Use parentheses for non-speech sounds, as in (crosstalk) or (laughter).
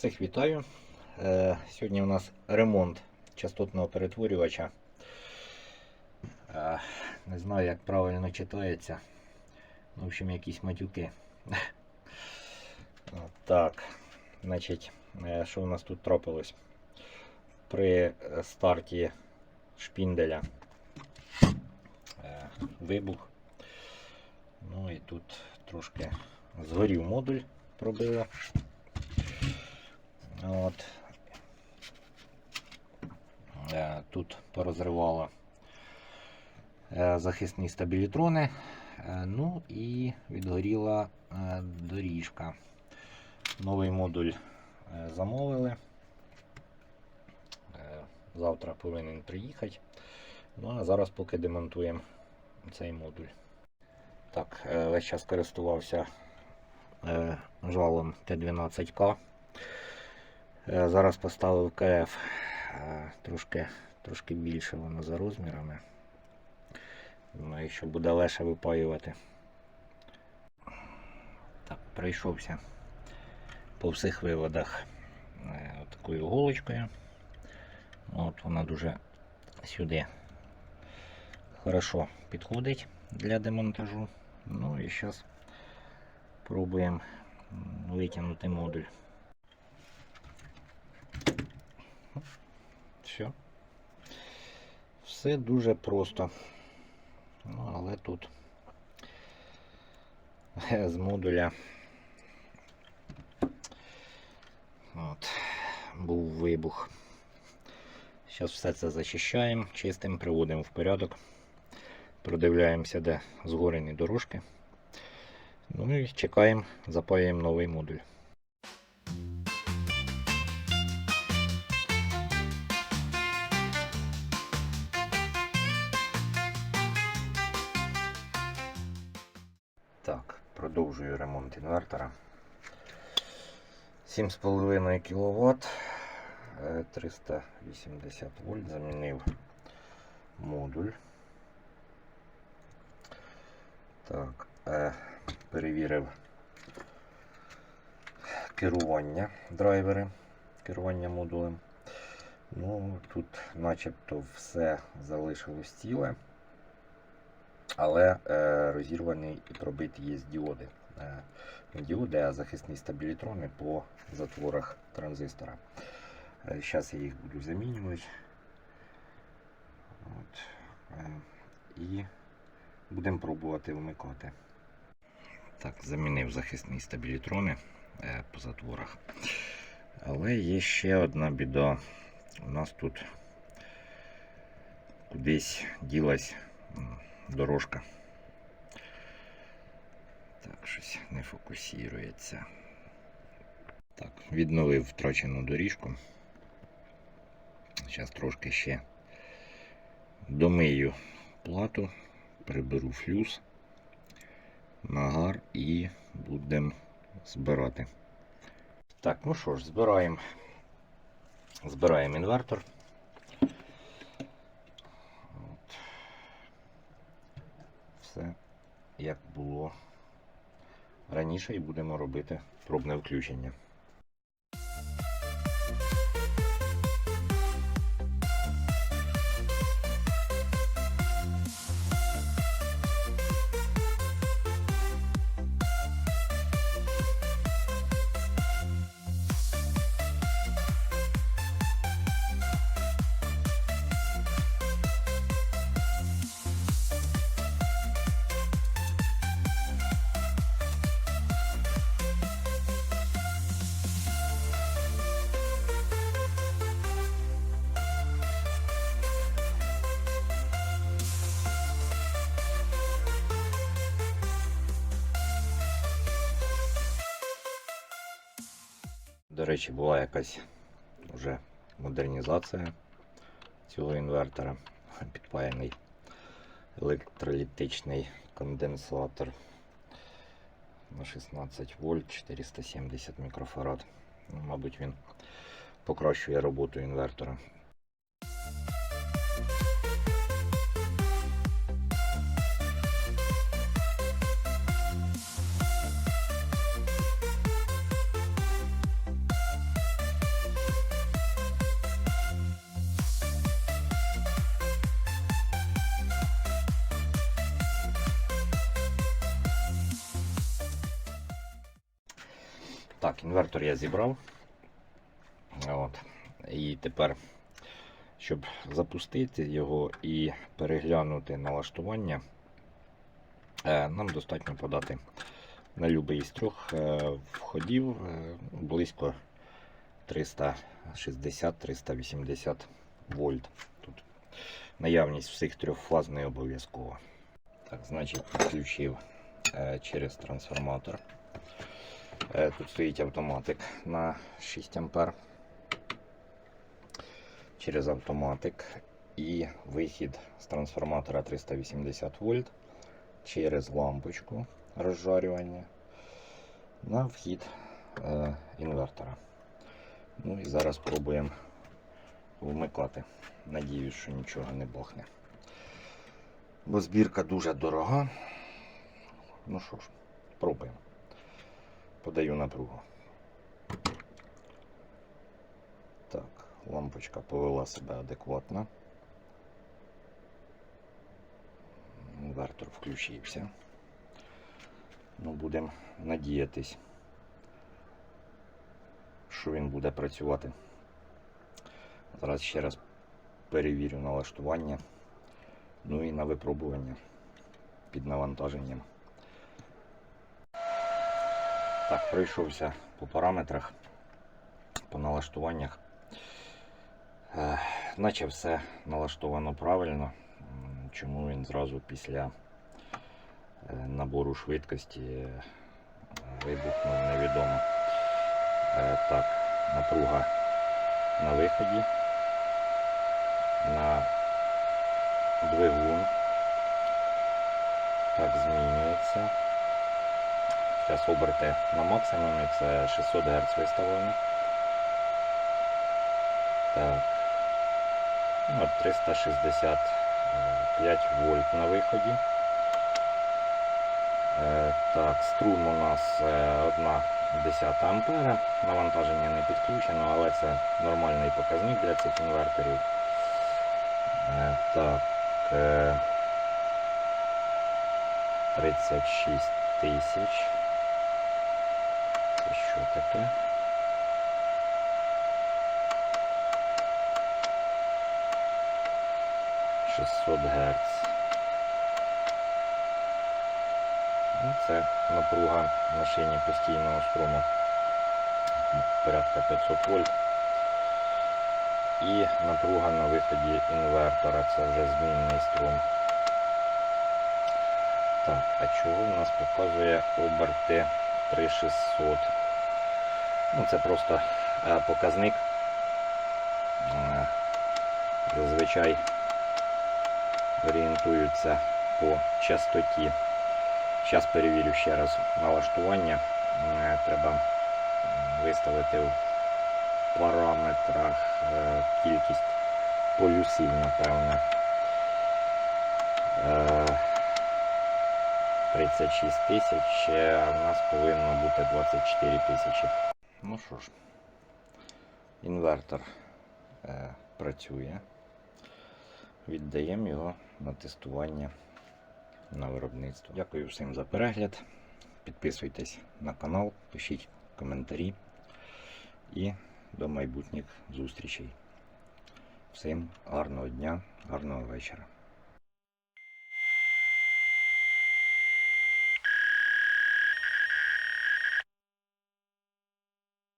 Всіх вітаю. Е, Сьогодні у нас ремонт частотного перетворювача. Е, Не знаю, як правильно читається. Ну, В общем, якісь матюки. (laughs) Так, значить, е, що у нас тут трапилось? При старті шпінделя вибух. Ну і тут трошки згорів модуль пробило. От. Е, Тут порозривало е, захисні стабілітрони. Е, Ну і відгоріла доріжка. Новий модуль замовили. Завтра повинен приїхати. Ну а зараз поки демонтуємо цей модуль. Так, весь час користувався жалом Т12К. Е, Зараз поставив КФ е, трошки, трошки більше воно за розмірами. Думаю, що буде легше випаювати. Так, пройшовся по всіх виводах е, такою голочкою. От вона дуже сюди хорошо підходить для демонтажу. Ну і зараз пробуємо витягнути модуль. Все. Все дуже просто. Ну, але тут з модуля от, був вибух. Зараз все це зачищаємо, чистимо, приводимо в порядок. Продивляємося, де згорені дорожки. Ну і чекаємо, запаюємо новий модуль. Продовжую ремонт інвертора. 7,5 кВт, 380 вольт, замінив модуль. Так, е, перевірив керування драйвери, керування модулем. Ну, тут начебто все залишилось ціле, але е, розірваний і пробиті є діоди. Е, діоди, а захисні стабілітрони по затворах транзистора. Зараз я їх буду замінювати. От. Е, і будемо пробувати вмикати. Так, замінив захисні стабілітрони е, по затворах. Але є ще одна біда. У нас тут кудись ділась дорожка. Так, щось не фокусується. Так, відновив втрачену доріжку. Зараз трошки ще домию плату, приберу флюс, нагар і будемо збирати. Так, ну що ж, збираємо. Збираємо інвертор. От. Все як було раніше і будемо робити пробне включення. До речі, була якась вже модернізація цього інвертора. (laughs) Підпаяний електролітичний конденсатор на 16 вольт 470 мікрофарад. Ну, Мабуть, він покращує роботу інвертора. Так, інвертор я зібрав. От. І тепер, щоб запустити його і переглянути налаштування, е, нам достатньо подати на будь-який з трьох е, входів е, близько 360-380 вольт. Тут наявність всіх трьох фаз не обов'язкова. Так, значить, підключив через трансформатор. Е, Тут стоїть автоматик на 6 ампер. Через автоматик і вихід з трансформатора 380 вольт через лампочку розжарювання на вхід е, інвертора. Ну і зараз спробуємо вмикати. Надіюсь, що нічого не бахне. Бо збірка дуже дорога. Ну що ж, пробуємо. Подаю напругу. Так, лампочка повела себе адекватно. Інвертор включився. Ну, будемо надіятись, що він буде працювати. Зараз ще раз перевірю налаштування. Ну і на випробування під навантаженням. Так, пройшовся по параметрах, по налаштуваннях. Е, Наче все налаштовано правильно. Чому він зразу після е, набору швидкості е, вибухнув невідомо. Так, напруга на виході, на двигун. Так, змінюється. Зараз оберти на максимумі, це 600 Гц виставлено. Так. Ну, 365 вольт на виході. Е, Так, струм у нас е, 1 10 ампера. Навантаження не підключено, але це нормальний показник для цих інверторів. Е, Так. е, 36 тисяч. Таке? Шістсот Гц. Ну, це напруга на шині постійного струму порядка 500 вольт. І напруга на виході інвертора, це вже змінний струм. Так, а чого в нас показує оберти 3600? Ну, це просто е, показник. Е, Зазвичай орієнтуються по частоті. Зараз перевірю ще раз налаштування. Е, Треба виставити в параметрах кількість полюсів, напевне. Е, 36 тисяч, а в нас повинно бути 24 тисячі. Ну що ж, інвертор е, працює. Віддаємо його на тестування на виробництво. Дякую всім за перегляд. Підписуйтесь на канал, пишіть коментарі і до майбутніх зустрічей. Всім гарного дня, гарного вечора.